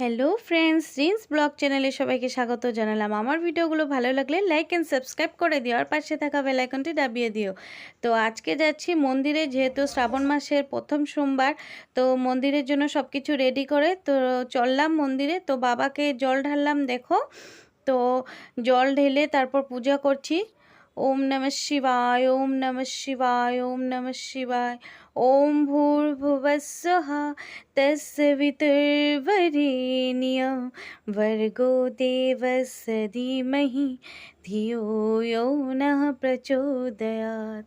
Hello friends, rinse blog চ্যানেলে সবাইকে স্বাগত জানালাম। আমার ভিডিওগুলো ভালো লাগলে লাইক অ্যান্ড সাবস্ক্রাইব করে দিও আর পাশে থাকা বেলাইকনটি দাবিয়ে দিও। তো আজকে যাচ্ছি মন্দিরে, যেহেতু শ্রাবণ মাসের প্রথম সোমবার, তো মন্দিরের জন্য সব কিছু রেডি করে, তো চললাম মন্দিরে। তো বাবাকে জল ঢাললাম, দেখো। তো জল ঢেলে তারপর পূজা করছি। ओम नमः शिवाय, ओम नमः शिवाय, ओम नमः शिवाय। ओम भूर्भुवस्सः तस्वितुर्वरेण्य वर्गो देवस्य धीमहि, धियो यो नः प्रचोदयात्।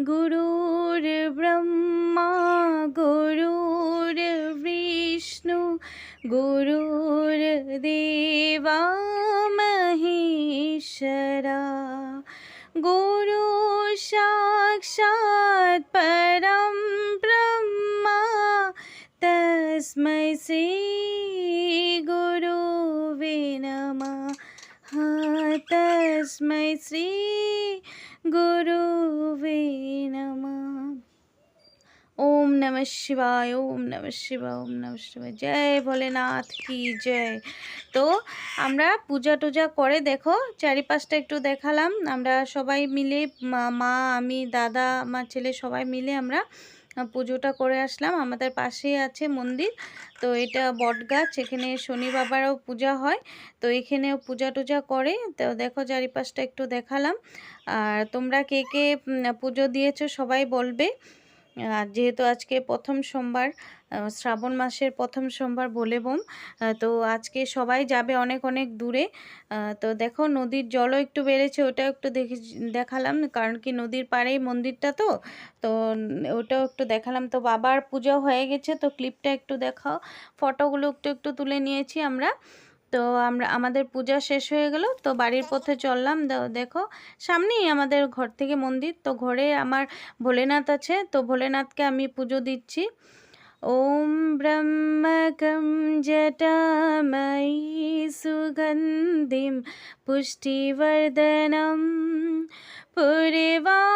गुरुर्ब्रह्मा, गुरुर्विष्णु, गुरुर्देवा महेश्वरा। गुरु साक्षात् परं ब्रह्मा तस्मै श्रीगुरुवे नमः। तस्मै श्रीगुरुवे ওম নম শিবায়, ওম নম শিবায়, ওম নম শিবায়। জয় ভোলেনাথ কি জয়। তো আমরা পূজা টুজা করে দেখো, চারিপাশটা একটু দেখালাম। আমরা সবাই মিলে, মা- আমি, দাদা, আমার ছেলে সবাই মিলে আমরা পুজোটা করে আসলাম। আমাদের পাশেই আছে মন্দির, তো এটা বটগাছ, এখানে শনি বাবারও পূজা হয়। তো এখানেও পূজা টুজা করে, তো দেখো চারিপাশটা একটু দেখালাম। আর তোমরা কে কে পুজো দিয়েছ সবাই বলবে। যেহেতু আজকে প্রথম সোমবার শ্রাবণ মাসের প্রথম সোমবার বলে বোম তো আজকে সবাই যাবে অনেক অনেক দূরে। তো দেখো নদীর জলও একটু বেড়েছে, ওটাও একটু দেখে, দেখালাম, কারণ কি নদীর পাড়েই মন্দিরটা তো তো ওটাও একটু দেখালাম। তো বাবার পুজো হয়ে গেছে, তো ক্লিপটা একটু দেখাও, ফটোগুলো একটু একটু তুলে নিয়েছি আমরা। তো আমরা, আমাদের পূজা শেষ হয়ে গেল, তো বাড়ির পথে চললাম। দেখো, সামনেই আমাদের ঘর থেকে মন্দির, তো ঘরে আমার ভোলেনাথ আছে, তো ভোলেনাথকে আমি পুজো দিচ্ছি। ওম ব্রহ্মকম জটাময়ী সুগন্ধিম পুষ্টিবর্ধনম পূর্বাণি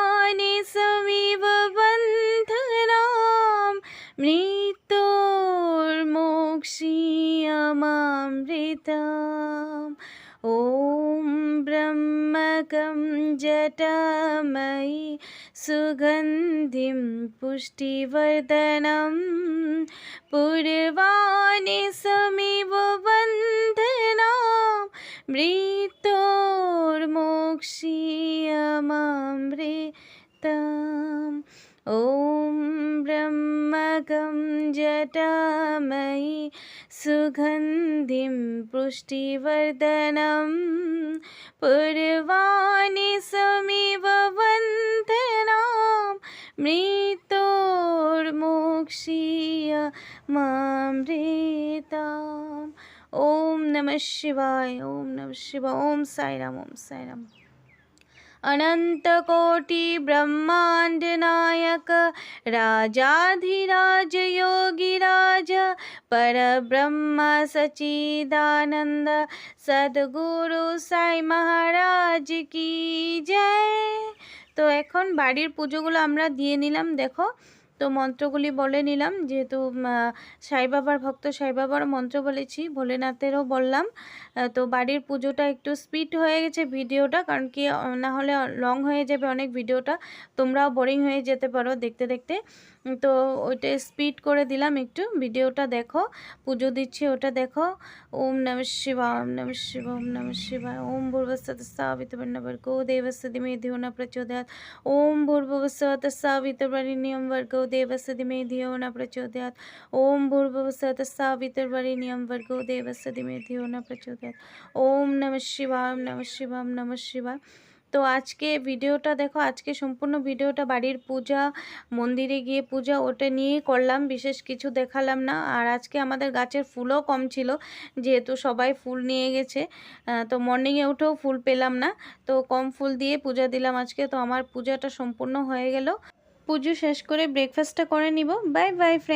य ॐ ब्रह्मकं जटामयि सुगन्धिं पुष्टिवर्धनं। पूर्वाणि समिव बन्धना मृतोर्मोक्षी ब्रह्मकं जटामयी सुगन्धिं पुष्टिवर्धनं पूर्वाणि समिव वन्दनां मृत्योर्मोक्षीय मामृताम्। ॐ नमः शिवाय, ॐ नमः शिवाय, ॐ साईराम ॐ साईराम अनन्तकोटिब्रह्माण्डनायक राजाधिराज योगिराज परब्रह्म सच्चिदानन्द সদ্গুরু সাই মহারাজ কি জয় তো এখন বাড়ির পুজোগুলো আমরা দিয়ে নিলাম দেখো তো মন্ত্রগুলি বলে নিলাম। যেহেতু সাই বাবার ভক্ত সাই বাবার মন্ত্র বলেছি, ভোলেনাথেরও বললাম। তো বাড়ির পুজোটা একটু স্পিড হয়ে গেছে ভিডিওটা, কারণ কি, না হলে লং হয়ে যাবে অনেক ভিডিওটা। তোমরাও বোরিং হয়ে যেতে পারো দেখতে দেখতে। তো ওইটা স্পিড করে দিলাম একটু। ভিডিওটা দেখো, পুজো দিচ্ছি ওটা দেখো। ওম নম শিবা ওম নম শিবা ওম নম শিবা ওম ভূর্বস্বত সাবিতবর্ণবর্গো দেবস্য দিমে ধিও না প্রচোদয়াত ওম ভূর্ভবস্বত সাবিতর্বরিণীয়ম বর্গো দেবস্য দিমে ধিও না প্রচোদয়াত ওম ভূর্ভবস্বত সাবিতর্বরিণীয়ম বর্গো দেবস্য দিমে ধিও না প্রচোদয়াত ওম নম শিবা ওম নম শিবা ওম নম শিবা তো আজকে ভিডিওটা দেখো, আজকে সম্পূর্ণ ভিডিওটা বাড়ির পূজা, মন্দিরে গিয়ে পূজা ওটা নিয়েই করলাম, বিশেষ কিছু দেখালাম না। আর আজকে আমাদের গাছের ফুলও কম ছিল, যেহেতু সবাই ফুল নিয়ে গেছে। তো মর্নিংয়ে উঠেও ফুল পেলাম না, তো কম ফুল দিয়ে পূজা দিলাম আজকে। তো আমার পূজাটা সম্পূর্ণ হয়ে গেল। পুজো শেষ করে ব্রেকফাস্টটা করে নিব। Bye bye friend